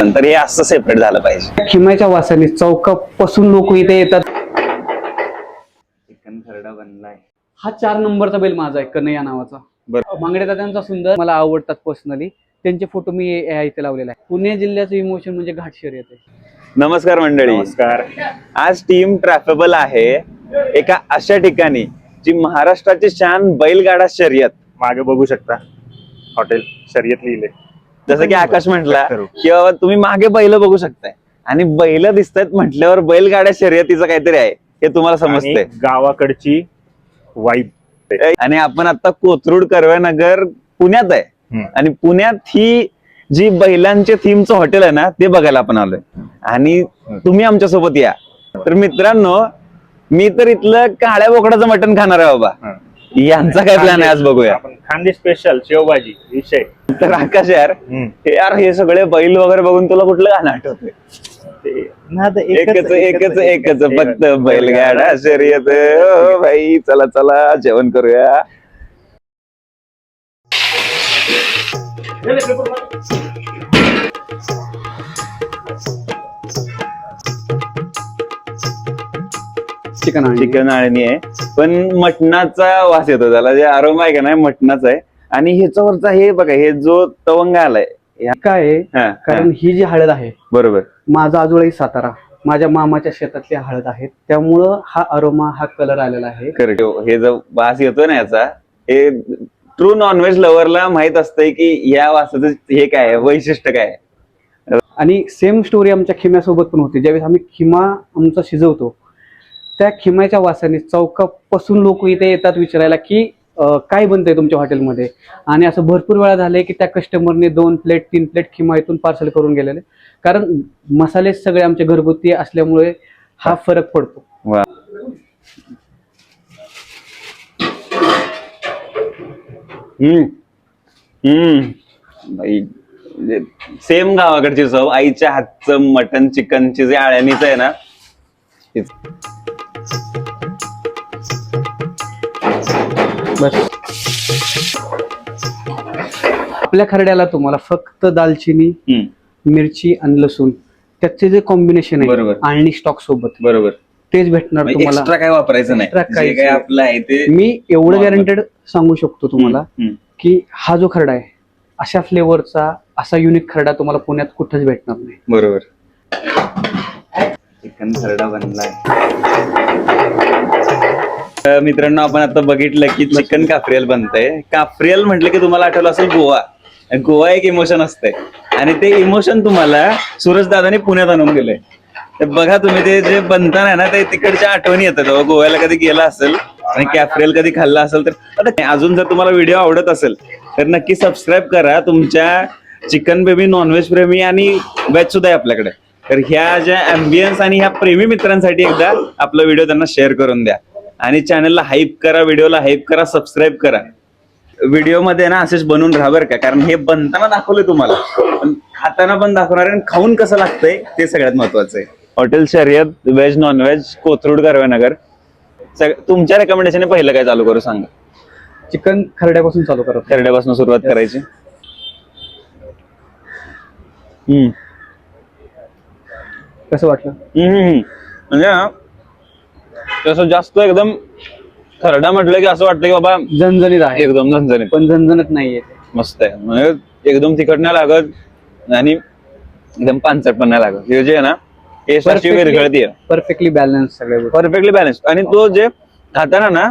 नंतर हे असं सेपरेट झालं पाहिजे. खिमाच्या वासाने चौकापासून लोक इथे येतात. चिकन खरडा बनलाय. हा चार नंबरचा बैल माझा आहे कन्हैया नावाचा. बरं. मांगडे दादांचा सुंदर मला आवडतात पर्सनली त्यांचे फोटो मी या इथे लावलेला आहे पुणे जिल्ह्याचं इमोशन म्हणजे घाट शर्यत आहे नमस्कार मंडळी. नमस्कार. आज टीम ट्रॅफेबल आहे. एका अशा ठिकाणी जी महाराष्ट्राची शान बैलगाडा शर्यत. मागे बघू शकता. हॉटेल शर्यत लिहिले. जसं की आकाश म्हटला. की बाबा तुम्ही मागे बैल बघू शकताय. आणि बैल दिसतायत म्हटल्यावर बैलगाड्या शर्यतीचं काहीतरी आहे हे तुम्हाला समजतंय. गावाकडची वाईब आणि आपण आता कोथरूड कर्वेनगर पुण्यात आहे. आणि पुण्यात ही जी बैलांचे थीमचं हॉटेल आहे ना ते बघायला आपण आलोय. आणि तुम्ही आमच्यासोबत या. तर मित्रांनो मी तर इथलं काळ्या बोकडाचं मटण खाणार आहे बाबा. यांचा काय प्लॅन आहे? आज बघूया. आपण खानदेश स्पेशल शेवभाजी विषय. तर आकाश यार. हे यार हे सगळे बैल वगैरे बघून तुला कुठलं गाणं आठवतंय? एकच एकच एकच फक्त बैलगाडा शर्यत. ओ भाई चला चला जेवण करूया. चिकन आणि चिकन आळणी आहे पण मटणाचा वास येतो त्याला. जे आरोम आहे का नाही मटणाचा आहे. आणि ह्याच्यावरचा हे बघा हे जो तवंग आलाय ह्या- काय आहे? हा, कारण हा, जी हळद आहे बरोबर. माझा आजोळाही सातारा. माझ्या मामाच्या शेतातली हळद आहेत त्यामुळं हा अरोमा हा कलर आलेला आहे. करेक्ट हे जो वास येतोय ना याचा हे ट्रू नॉनव्हेज लव्हरला माहीत असतंय की या वासाचं हे काय आहे? वैशिष्ट्य काय आहे? आणि सेम स्टोरी आमच्या खिम्यासोबत पण होती. ज्यावेळेस आम्ही खिमा आमचा शिजवतो त्या खिमाच्या वासाने चौकापासून लोक इथे येतात विचारायला की काय बनतंय तुमच्या हॉटेलमध्ये? आणि असं भरपूर वेळा झालंय की त्या कस्टमरने दोन प्लेट तीन प्लेट खिमा इथून पार्सल करून गेलेले. कारण मसाले सगळे आमचे घरगुती असल्यामुळे हा फरक पडतो. सेम गावाकडची चव आईच्या हातचं मटन चिकनची जे आळ्यानीच आहे ना आपल्या खरड्याला तुम्हाला फक्त दालचिनी मिरची आणि लसूण त्याचे जे कॉम्बिनेशन आहे बरोबर. आणि स्टॉक सोबत. बरोबर. तेच भेटणार तुम्हाला. एक्स्ट्रा काय वापरायचं नाही. आपलं आहे ते मी एवढं. गॅरंटेड सांगू शकतो तुम्हाला की हा जो खरडा आहे अशा फ्लेवरचा असा युनिक खरडा तुम्हाला पुण्यात कुठेच भेटणार नाही. बरोबर. चिकन खरडा बनलाय. मित्रांनो आपण आता बघितलं की चिकन काफ्रियल बनतंय. काफ्रियल म्हटलं की तुम्हाला आठवलं असेल गोवा. आणि गोवा एक इमोशन असतंय. आणि ते इमोशन तुम्हाला सूरज दादाने पुण्यात आणून गेलंय तर बघा तुम्ही ते जे बनताना ना ते तिकडच्या आठवणी येतात. गोव्याला कधी गेला असेल आणि कॅफ्रेल कधी खाल्ला असेल तर आता अजून जर तुम्हाला व्हिडिओ आवडत असेल तर नक्की सबस्क्राईब करा. तुमच्या चिकन बेबी नॉनव्हेज प्रेमी आणि वेज सुद्धा आहे आपल्याकडे. तर ह्या ज्या अँबियन्स आणि ह्या प्रेमी मित्रांसाठी एकदा आपला व्हिडिओ त्यांना शेअर करून द्या. आणि चॅनलला हाईप करा व्हिडिओला हाईप करा सबस्क्राईब करा. व्हिडिओमध्ये ना असेच बनवून राहा बरं का कारण हे बनताना दाखवलंय तुम्हाला. पण खाताना पण दाखवणार आहे आणि खाऊन कसं लागतंय ते सगळ्यात महत्वाचं आहे. हॉटेल शर्यत veg non veg Kothrud Karve Nagar सग- तुमच्या रेकमेंडेशन पहिलं काय चालू करू सांगा? चिकन खरड्यापासून चालू करत खरड्यापासून सुरुवात करायची. हम्म. कसं वाटलं? हम्म. म्हणजे ना तसं जास्त एकदम खरडा म्हटलं की असं वाटतं की बाबा झणझणीत आहे. एकदम झणझणीत. पण झणझणत नाहीये ते. मस्त आहे. म्हणजे एकदम तिखट नाही लागत आणि एकदम पानसट पण नाही लागत. हे जे आहे ना टेस्ट अशी Perfectly- विरघळती आहे परफेक्टली बॅलन्स सगळे गोष्टी. परफेक्टली बॅलन्स आणि तो जे खाताना ना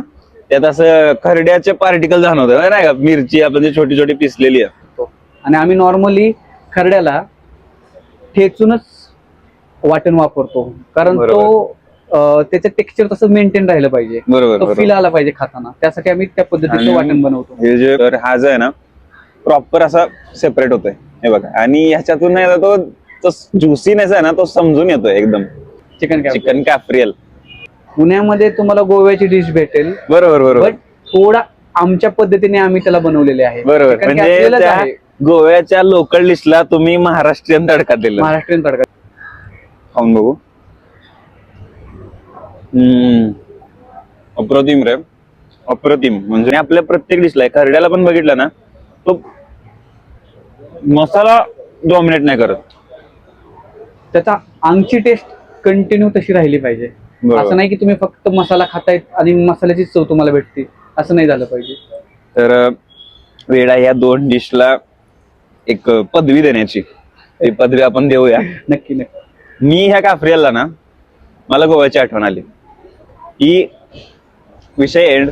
त्यात असं खरड्याचे पार्टिकल जाणवतं नाही का मिरची आपण जी छोटी छोटी पिसलेली आहे. आणि आम्ही नॉर्मली खरड्याला ठेचूनच वाटण वापरतो. कारण तो त्याचं टेक्स्चर तसं मेंटेन राहिलं पाहिजे. बरोबर तो फील आला पाहिजे खाताना. त्यासाठी आम्ही त्या पद्धतीचं वाटण बनवतो. हे जे तर हा जो आहे ना प्रॉपर असा सेपरेट होतोय. हे बघा. आणि ह्याच्यातून नाही का तो ज्युसीनेस आहे ना तो समजून येतोय एकदम. चिकन चिकन कॅफ्रियल पुण्यामध्ये तुम्हाला गोव्याची डिश भेटेल. बरोबर बरोबर. थोडा आमच्या पद्धतीने आम्ही त्याला बनवलेले आहे. बरोबर. म्हणजे. गोव्याच्या लोकल डिशला तुम्ही महाराष्ट्रीयन तडका दिला. महाराष्ट्रीयन तडका. खाऊन बघू. अप्रतिम रे. अप्रतिम म्हणजे? आपल्या प्रत्येक डिशला आहे. खरड्याला पण बघितलं ना तो मसाला डॉमिनेट नाही करत. त्याचा अंगची टेस्ट कंटिन्यू तशी राहिली पाहिजे. असं नाही की तुम्ही फक्त मसाला खातायत आणि मसाल्याची चव तुम्हाला भेटते. असं नाही झालं पाहिजे. तर वेळा या दोन डिशला एक पदवी देण्याची. ती पदवी आपण देऊया. नक्की नक्की. मी ह्या काफ्रियाला ना मला गोव्याची आठवण आली. ही विषय एंड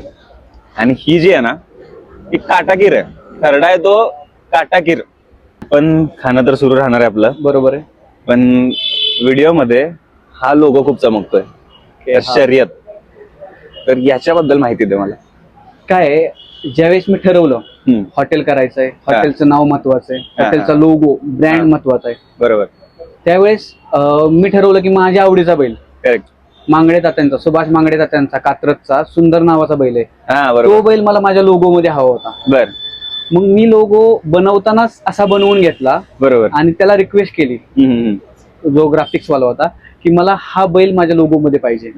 आणि ही जी आहे ना ती काटाकीर आहे. खरडा आहे तो काटाकीर. पण खाणं तर सुरू राहणार आहे आपलं. बरोबर आहे. पण व्हिडिओमध्ये हा लोगो खूप चमकतोय. तर. शर्यत. तर याच्याबद्दल माहिती दे मला. काय आहे, ज्यावेळेस मी ठरवलं हम्म, हॉटेल करायचंय हॉटेलचं नाव महत्वाचं आहे हा, हॉटेलचा हा. लोगो हा. ब्रँड महत्त्वाचा आहे. बरोबर. त्यावेळेस अं, मी ठरवलं की माझ्या आवडीचा बैल. करेक्ट मांगडे तात्यांचा सुभाष मांगडे तात्यांचा कात्रजचा सुंदर नावाचा बैल आहे. हा तो बैल मला माझ्या लोगो मध्ये हवा होता. बर. मग मी लोगो बनवतानाच असा बनवून घेतला बरोबर. आणि त्याला रिक्वेस्ट केली. जो ग्राफिक्स वाला होता की मला हा बैल माझ्या लोगो मध्ये पाहिजे.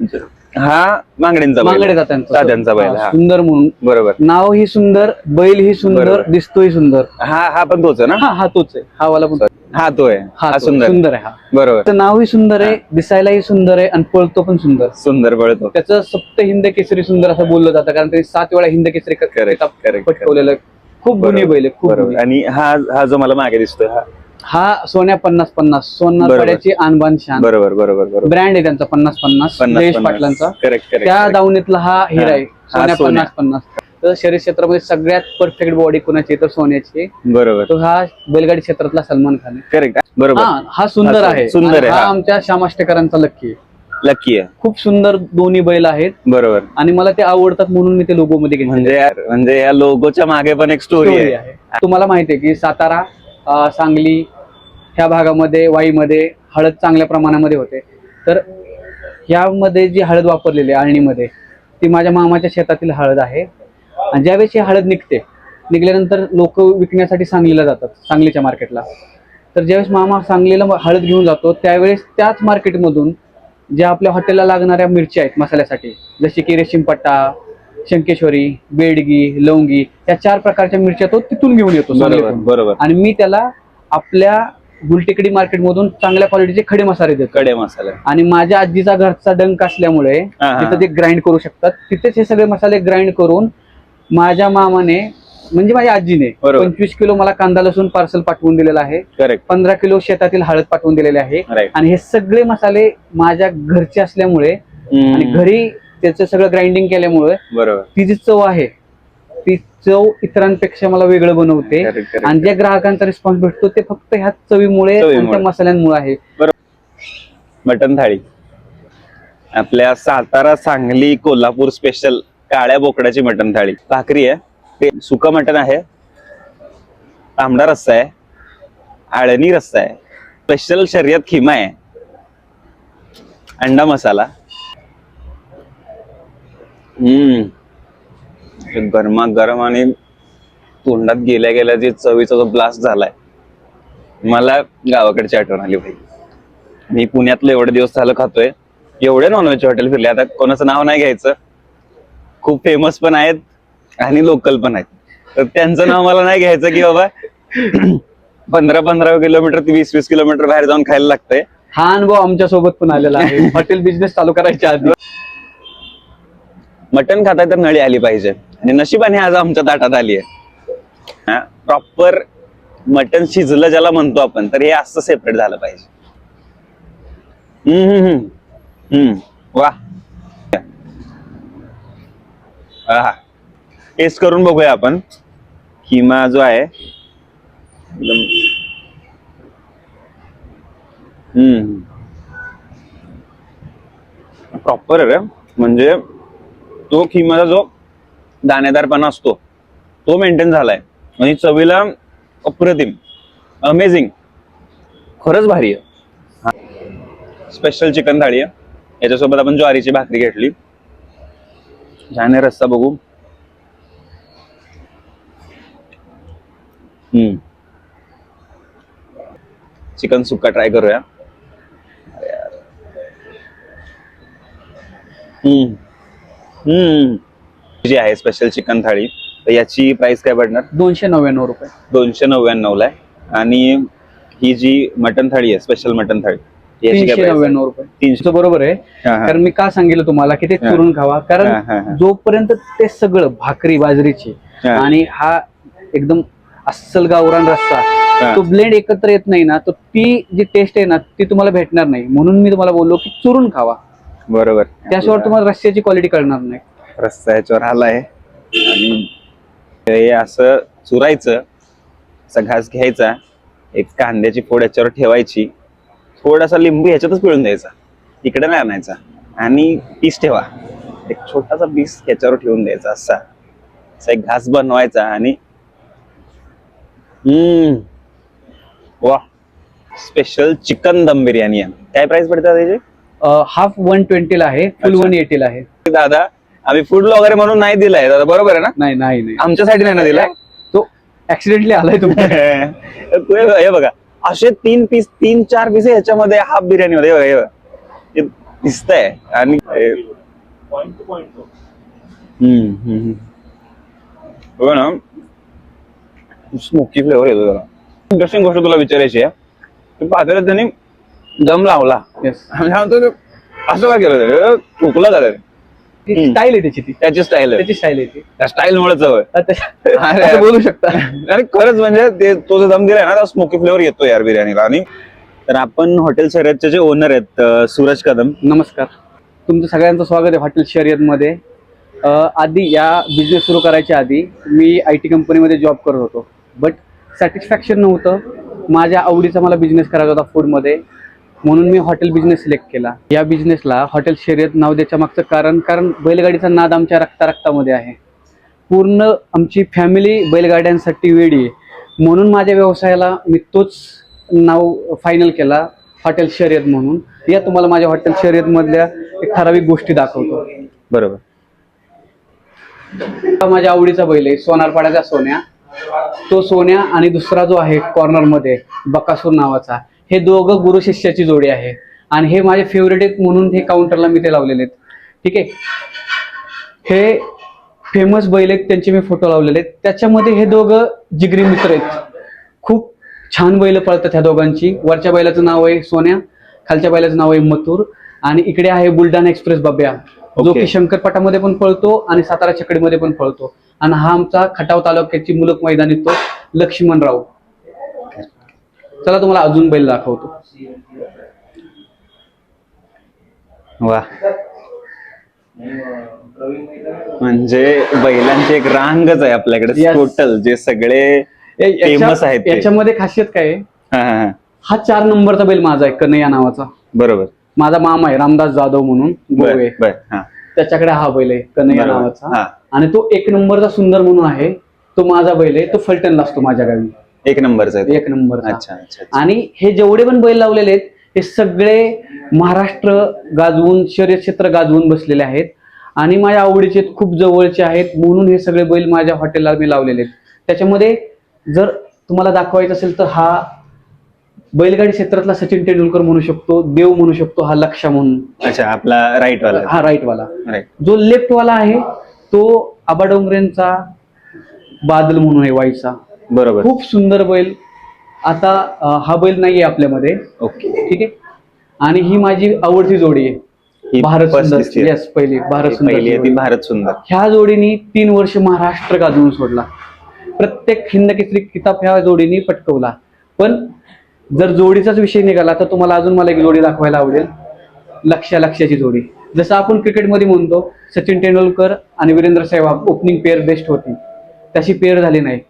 हा मांगड्यांचा बैल. मांगडे तात्यांचा बैल. हा, सुंदर म्हणून. बरोबर. नाव ही सुंदर बैल ही सुंदर बरोबर. दिसतोही सुंदर. हा हा पण तोच आहे ना? हा हा तोच आहे. हा वाला पण हा तो आहे. हा हा तो, सुंदर. सुंदर आहे हा. बरोबर. त्याचं नावही सुंदर आहे दिसायलाही सुंदर आहे आणि पळतो पण सुंदर. सुंदर बळतो त्याचं सप्त हिंद केसरी सुंदर असं बोललं जातं कारण त्यांनी सात वेळा हिंद केसरी क- Correct, किताब correct, पटकवलेलं. आहे. खूप गुन्हे बैल आहे, खूप बरोबर. गुणी. आणि हा हा जो मला मागे दिसतोय हा. हा सोन्या पन्नास पन्नास सोनार बरोबर. पाड्याची आणबान शान. बरोबर बरोबर बरोबर. ब्रँड आहे त्यांचा पन्नास पन्नास जयेश पाटलांचा. करेक्ट करेक्ट त्या दावणीतला हा हिरा आहे हा, सोन्या सोन्या. पन्नास पन्नास. तर शरीर क्षेत्रामध्ये सगळ्यात परफेक्ट बॉडी कोणाची आहे? तर सोन्याची. आहे. बरोबर. तो हा बैलगाडी क्षेत्रातला सलमान खान आहे. करेक्ट बरोबर. हा हा सुंदर हा, आहे. सुंदर आणि आहे, हा हा. आमच्या श्यामाष्टेकरांचा लक्की आहे. लकी आहे. खूप सुंदर दोन्ही बैल आहेत. बरोबर. आणि मला ते आवडतात म्हणून मी ते लोगो मध्ये घेतले म्हणजे या- म्हणजे या लोगोच्या मागे पण एक स्टोरी आहे. तुम्हाला माहिती आहे की सातारा सांगली ह्या भागामध्ये वाईमध्ये हळद चांगल्या प्रमाणामध्ये होते. तर यामध्ये जी हळद वापरलेली आहे आळणीमध्ये ती माझ्या मामाच्या शेतातील हळद आहे. आणि ज्यावेळेस ही हळद निघते निघल्यानंतर लोक विकण्यासाठी सांगलीला जातात सांगलीच्या मार्केटला. तर ज्यावेळेस मामा सांगलीला हळद घेऊन जातो त्यावेळेस त्याच मार्केटमधून ज्या आपल्या हॉटेलला लागणाऱ्या मिरच्या आहेत मसाल्यासाठी जशी की रेशीमपट्टा शंकेश्वरी बेडगी लवंगी या चार प्रकारच्या मिरच्या तो तिथून घेऊन येतो बरोबर आणि मी त्याला आपल्या गुलटेकडी मार्केटमधून चांगल्या क्वालिटीचे खडे मसाले देतो. कडे मसाला. आणि माझ्या आजीचा घरचा डंक असल्यामुळे. तिथं ते ग्राइंड करू शकतात. तिथेच हे सगळे मसाले ग्राइंड करून माझ्या मामाने म्हणजे माझ्या आजीने. पंचवीस किलो मला कांदा लसूण पार्सल पाठवून दिलेला आहे. पंधरा किलो शेतातील हळद पाठवून दिलेले आहे. आणि हे सगळे मसाले माझ्या घरचे असल्यामुळे आणि घरी त्याचं सगळं ग्राइंडिंग केल्यामुळे बरोबर. ती जी चव आहे ती चव इतरांपेक्षा मला वेगळं बनवते. आणि ज्या ग्राहकांचा रिस्पॉन्स भेटतो ते फक्त ह्या चवीमुळे मसाल्यांमुळे आहे. मटन थाळी. आपल्या सातारा सांगली कोल्हापूर स्पेशल काळ्या बोकडाची मटन थाळी. भाकरी आहे. ते सुका मटन आहे. तांबडा रस्सा आहे. आळणी रस्सा आहे. स्पेशल शर्यत खिमा आहे. अंडा मसाला. हम्म. गरमा गरम आणि तोंडात गेल्या गेल्या जे चवीचा जो ब्लास्ट झालाय मला गावाकडची आठवण आली भाई मी पुण्यातलं एवढे दिवस झालं खातोय एवढे नॉनव्हेज हॉटेल फिरले. आता कोणाचं नाव नाही घ्यायचं. खूप फेमस पण आहेत आणि लोकल पण आहेत. तर त्यांचं नाव मला नाही घ्यायचं की बाबा पंधरा पंधरा किलोमीटर ते वीस वीस किलोमीटर बाहेर जाऊन खायला लागतंय. हा अनुभव आमच्यासोबत पण आलेला आहे. हॉटेल बिझनेस चालू करायच्या आधी. मटन खाताय तर नळी आली पाहिजे. आणि नशिबाने आज आमच्या ताटात आली आहे. प्रॉपर मटन शिजलं ज्याला म्हणतो आपण तर हे असं सेपरेट झालं पाहिजे. हम्म, हम्म, हम्म. हम्म, वा. टेस्ट करून बघूया आपण. किमा जो आहे एकदम. हम्म प्रॉपर म्हणजे तो खिमाचा जो दाणेदारपणा असतो तो मेंटेन झालाय. आणि चवीला अप्रतिम अमेझिंग खरंच भारी आहे. स्पेशल चिकन थाळी आहे. याच्यासोबत आपण ज्वारीची भाकरी घेतली. छान रस्ता बघू. हम्म. चिकन सुक्का ट्राय करूया. हम्म. हम्म जी आहे स्पेशल चिकन थाळी तर याची प्राइस काय पडणार दोनशे नव्याण्णव रुपये दोनशे नव्याण्णव ला आहे आणि ही जी मटन थाळी आहे स्पेशल मटन थाळी याची काय तीनशे price आहे? नव्याण्णव रुपये तीनशे तुमचं बरोबर आहे हा, हा. कारण मी का सांगितलं तुम्हाला की ते हा. चुरून खावा हा, हा, कारण. जोपर्यंत ते सगळं भाकरी बाजरीची हा. आणि हा एकदम अस्सल गावरान हा. रस्सा तो ब्लेंड एकत्र येत नाही ना तर ती जी टेस्ट आहे ना ती तुम्हाला भेटणार नाही म्हणून मी तुम्हाला बोललो की चुरून खावा बरोबर. त्याशिवाय तुम्हाला रस्स्याची क्वालिटी कळणार नाही. रस्ता याच्यावर आलाय आणि हे असं चुरायचं असा घास घ्यायचा एक कांद्याची फोड याच्यावर ठेवायची. थोडासा लिंबू ह्याच्यातच पिळून द्यायचा. इकडे नाही आणायचा. आणि पीस ठेवा. एक छोटासा पीस ह्याच्यावर ठेवून द्यायचा असा. असा एक घास बनवायचा आणि हम्म. वा स्पेशल चिकन दम बिर्याणी. आहे काय प्राइस पडतात त्याची हाफ वन ट्वेंटीला आहे फुल. वन एटीला आहे. दादा आम्ही फूड वगैरे म्हणून नाही दिलाय दादा. बरोबर आहे ना? नाही नाही नाही. आमच्यासाठी नाही ना दिलाय? तो ऍक्सिडेंटली आलाय तुमच्या. तू हे बघ, असे तीन पीस तीन चार पीस ह्याच्यामध्ये हाफ बिर्याणी मध्ये हे बघा, हे बघा. हे दिसतंय. आणि हे-. बघा ना. स्मोकी फ्लेवर येतो त्याला इंटरेस्टिंग गोष्ट तुला विचारायची आहे. पातेल्यात त्यांनी दम लावला. ते असं काय केलं ते? ते? हम्म. स्टाईल आहे त्याची ती. त्याची स्टाईल आहे. त्याची स्टाईल आहे ती. त्या स्टाईल मुळे आता अरे. बोलू शकता. आणि खरंच म्हणजे ते तो जो दम दिलाय ना त्या स्मोकी फ्लेवर येतो यार बिर्याणीला. आणि तर आपण हॉटेल शर्यतचे जे ओनर आहेत सूरज कदम. नमस्कार. तुमचं सगळ्यांचं स्वागत आहे हॉटेल शर्यतमध्ये. अं, आधी या बिझनेस सुरू करायच्या आधी मी आय टी कंपनीमध्ये जॉब करत होतो. बट सॅटिस्फॅक्शन नव्हतं. माझ्या आवडीचा मला बिझनेस करायचा होता फूडमध्ये म्हणून मी हॉटेल बिझनेस सिलेक्ट केला. या बिझनेसला हॉटेल शर्यत नाव द्यायच्या मागचं कारण कारण बैलगाडीचा नाद आमच्या रक्ता रक्तामध्ये आहे. पूर्ण आमची फॅमिली बैलगाड्यांसाठी वेडी आहे. म्हणून माझ्या व्यवसायाला मी तोच नाव फायनल केला हॉटेल शर्यत म्हणून. या तुम्हाला माझ्या हॉटेल शर्यत मधल्या एक ठराविक गोष्टी दाखवतो. बरोबर. माझ्या आवडीचा बैल आहे सोनारपाड्याचा सोन्या. तो सोन्या आणि दुसरा जो आहे कॉर्नरमध्ये बकासूर नावाचा. हे दोघं गुरु शिष्याची जोडी आहे. आणि हे माझे फेवरेट आहेत म्हणून हे काउंटरला मी ते लावलेले आहेत. ठीक आहे? हे फेमस बैल आहेत त्यांचे मी फोटो लावलेले आहेत. त्याच्यामध्ये हे दोघं जिगरी मित्र आहेत. खूप छान बैल पळतात ह्या दोघांची. वरच्या बैलाचं नाव आहे सोन्या खालच्या बैलाचं नाव आहे मथुर. आणि इकडे आहे बुलढाणा एक्सप्रेस बब्या जो Okay. की शंकरपाटामध्ये पण पळतो आणि सातारा चकडीमध्ये पण पळतो. आणि हा आमचा खटाव तालुक्याची मुलक मैदानी तो लक्ष्मणराव. चला तुम्हाला अजून बैल दाखवतो. वा. म्हणजे बैलांची एक रांगच आहे आपल्याकडे. टोटल जे सगळे फेमस आहेत. याच्यामध्ये खासियत काय आहे? हा, चार नंबरचा बैल माझा आहे कन्हैया नावाचा. बरोबर. माझा मामा आहे रामदास जाधव म्हणून गोवे त्याच्याकडे हा बैल आहे कन्हैया. नावाचा. आणि तो एक नंबरचा सुंदर म्हणून आहे तो माझा बैल आहे तो फलटणला असतो माझ्या गावी. एक नंबरचा आहे. एक नंबरचा. अच्छा अच्छा. आणि हे जेवढे पण बैल लावलेले आहेत हे सगळे महाराष्ट्र गाजवून शर्यत क्षेत्र गाजवून बसलेले आहेत. आणि माझ्या आवडीचे खूप जवळचे आहेत म्हणून हे सगळे बैल माझ्या हॉटेलला मी लावलेले आहेत. त्याच्यामध्ये जर तुम्हाला दाखवायचं असेल तर हा बैलगाडी क्षेत्रातला सचिन तेंडुलकर म्हणू शकतो देव म्हणू शकतो हा लक्षा म्हणून. अच्छा आपला राईट वाला हा राईट वाला जो लेफ्ट वाला आहे तो आबा डोंगरेंचा बादल म्हणून आहे वाईचा. बरोबर. खूप सुंदर बैल. आता हा बैल नाहीये आपल्यामध्ये. ओके. ठीक आहे? आणि ही माझी आवडती जोडी आहे. ही भारत सुंदर. येस पहिली. भारत सुंदर. भारत सुंदर. ह्या जोडीने तीन वर्ष महाराष्ट्र गाजवून सोडला. प्रत्येक हिंद केसरी किताब ह्या जोडीने पटकवला. पण जर जोडीचाच विषय निघाला तर तुम्हाला अजून मला एक जोडी दाखवायला आवडेल. लक्ष्या लक्ष्याची जोडी. जसं आपण क्रिकेटमध्ये म्हणतो सचिन तेंडुलकर आणि Virender Sehwag opening pair best होती. तशी पेअर झाली नाही.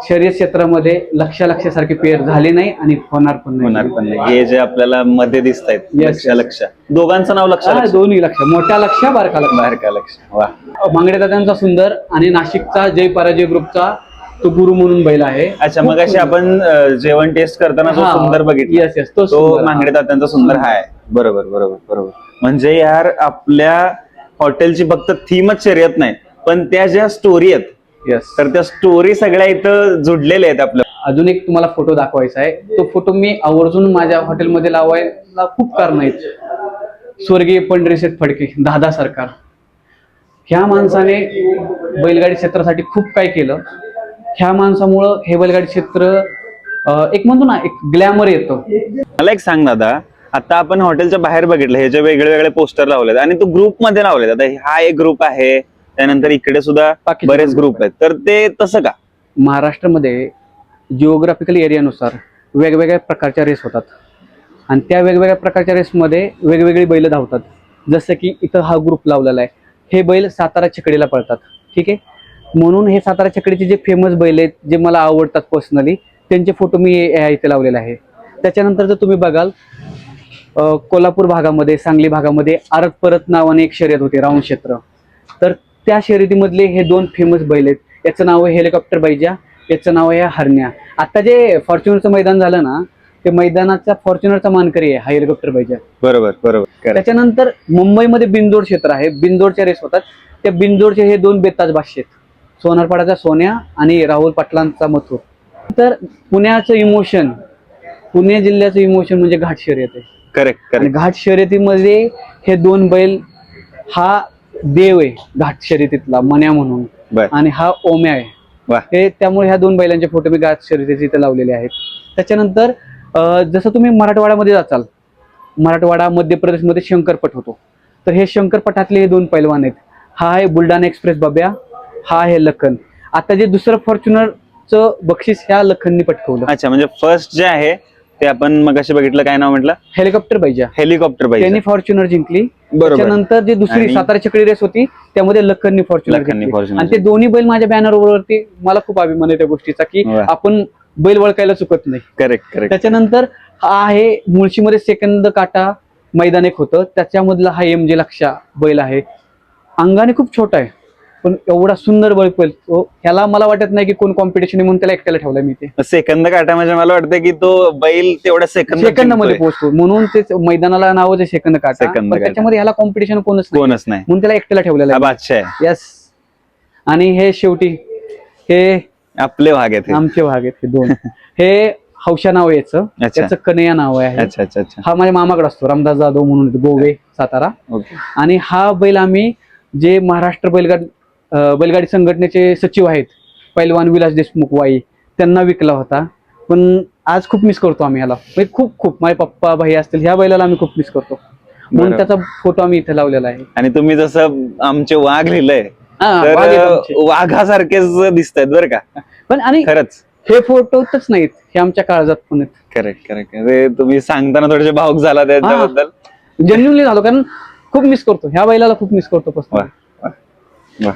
शर्यत क्षेत्रामध्ये लक्ष्या लक्ष्यासारखी पेअर झाली नाही आणि होणार पण होणार पण नाही. हे जे आपल्याला मध्ये दिसत आहेत Yes, लक्ष yes. लक्ष दोघांचं नाव लक्ष हा, दोन्ही लक्ष. मोठ्या लक्ष्या बारका लक्ष. बाहेर का लक्ष. वा. मांगडे दादांचा सुंदर आणि नाशिकचा जय पराजय ग्रुपचा तो गुरु म्हणून बैल आहे. अच्छा मग अशी. आपण अं, जेवण टेस्ट करताना जो हा. सुंदर बघितला. Yes, yes, तो तो सुंदर. मांगडे तात्यांचा सुंदर हा आहे बरोबर बरोबर बरोबर. म्हणजे यार आपल्या हॉटेलची फक्त थीमच शर्यत नाही पण त्या ज्या स्टोरी आहेत Yes. तर त्या स्टोरी सगळ्या इथं जुडलेल्या आहेत आपल्या. अजून एक तुम्हाला फोटो दाखवायचा आहे. तो फोटो मी आवर्जून माझ्या हॉटेलमध्ये लावायला खूप कारण आहेत. स्वर्गीय पंढरीशेठ फडके दादा सरकार. ह्या माणसाने बैलगाडी क्षेत्रासाठी खूप काय केलं. ह्या माणसामुळं हे बैलगाडी क्षेत्र एक म्हणतो ना एक ग्लॅमर येतं. मला एक सांग दादा आता आपण हॉटेलच्या बाहेर बघितलं ह्याचे वेगळे वेगळे पोस्टर लावलेत आणि तो ग्रुपमध्ये लावलेत. आता हा एक ग्रुप आहे त्यानंतर इकडे सुद्धा बाकीचे बरेच ग्रुप आहेत. तर ते तसं का? महाराष्ट्रामध्ये जिओग्राफिकल एरियानुसार वेगवेगळ्या प्रकारच्या रेस होतात. आणि त्या वेगवेगळ्या प्रकारच्या रेसमध्ये वेगवेगळी बैल धावतात. जसं की इथं हा ग्रुप लावलेला आहे. हे बैल सातारा छकडीला पळतात. ठीक आहे? म्हणून हे सातारा छकडीचे जे फेमस बैल आहेत जे मला आवडतात पर्सनली त्यांचे फोटो मी या इथे लावलेले आहे. त्याच्यानंतर जर तुम्ही बघाल कोल्हापूर भागामध्ये सांगली भागामध्ये आरत परत नावाने एक शर्यत होती राऊंड क्षेत्र. तर त्या शर्यतीमधले हे दोन फेमस बैल आहेत. याचं नाव आहे हेलिकॉप्टर बैजा याचं नाव आहे हरण्या. आता जे फॉर्च्युनरचं मैदान झालं ना ते मैदानाचा फॉर्च्युनरचा मानकरी आहे हा हेलिकॉप्टर बैजा. बरोबर बरोबर. त्याच्यानंतर मुंबईमध्ये बिंदोड क्षेत्र आहे. बिंदोडच्या रेस होतात. त्या बिंदोडचे हे दोन बेताज भाष्य आहेत. सोनारपाडाचा सोन्या आणि राहुल पाटलांचा मथुर. तर पुण्याचं इमोशन पुणे जिल्ह्याचं इमोशन म्हणजे घाट शर्यत आहे. करेक्ट करेक्ट घाट शर्यतीमध्ये हे दोन बैल हा देव आहे घाट शर्यतीतला मन्या म्हणून. बर. आणि हा ओम्या आहे. वा. हे त्यामुळे ह्या दोन बैलांचे फोटो मी घाट शर्यतीचे इथे लावलेले आहेत. त्याच्यानंतर अं, जसं तुम्ही मराठवाड्यामध्ये जाचाल मराठवाडा मध्य प्रदेशमध्ये शंकरपट होतो. तर हे शंकरपटातले हे दोन पैलवान आहेत. हा आहे बुलढाणा एक्सप्रेस बब्या हा आहे लखन. आता जे दुसरं फॉर्च्युनरचं बक्षीस ह्या लखननी पटकवलं. अच्छा म्हणजे फर्स्ट जे आहे ते आपण मग बघितलं काय नाव म्हटलं? हेलिकॉप्टर पाहिजे. हेलिकॉप्टर त्यांनी पाहिजे फॉर्च्युनर जिंकली. बरोबर. त्याच्यानंतर जी दुसरी आणि- सातारा चकडी रेस होती त्यामध्ये लखननी फॉर्च्युनर लखननी जिंकली. Fortuner आणि ते दोन्ही बैल माझ्या बॅनर वरती मला खूप अभिमान आहे त्या गोष्टीचा की वा. आपण बैल वळखायला चुकत नाही. करेक्ट करेक्ट त्याच्यानंतर हा आहे मुळशीमध्ये सेकंद काटा मैदान एक होतं. त्याच्यामधला हा एम जे लक्षा बैल आहे. अंगाने खूप छोटा आहे. पण एवढा सुंदर बैल पळतो ह्याला मला वाटत नाही की कोण कॉम्पिटिशन म्हणून त्याला एकट्याला ठेवलाय मी ते. सेकंद काटा म्हणजे मला वाटतं की तो बैल तेवढ्या सेकंद सेकंदामध्ये पोहोचतो म्हणून ते मैदानाला नावच आहे सेकंद काटा सेकंद पण काटा. त्याच्यामध्ये ह्याला कॉम्पिटिशन कोणच नाही. कोणच नाही. म्हणून त्याला एकट्याला ठेवलेला हा आहे बादशाह आहे. यस आणि हे शेवटी हे आपले भाग आहेत हे. आमचे भाग आहेत हे दोन. हे हौशा नाव आहे याचं. अच्छा. त्याचं कन्हैया नाव आहे. अच्छा अच्छा अच्छा. हा माझ्या मामाकडे असतो. रामदास जाधव म्हणून गोवे सातारा. ओके. आणि हा बैल आम्ही जे महाराष्ट्र बैलगाडी बैलगाडी संघटनेचे सचिव आहेत. पैलवान विलास देशमुख वाई त्यांना विकला होता. पण आज खूप मिस करतो आम्ही ह्याला. म्हणजे खूप खूप. माझे पप्पा भाई असतील ह्या बैलाला आम्ही खूप मिस करतो. म्हणून. त्याचा फोटो आम्ही इथे लावलेला आहे. आणि तुम्ही जसं आमचे वाघ लिहिलंय. वाघासारखेच दिसत आहेत बरं का? पण आणि खरंच. हे फोटोच नाहीत हे आमच्या काळजात पण आहेत. करेक्ट करेक्ट तुम्ही सांगताना थोडेसे भाऊक झाला त्याच्याबद्दल. जेन्युनली झालो कारण खूप मिस करतो. ह्या बैलाला खूप मिस करतो वा.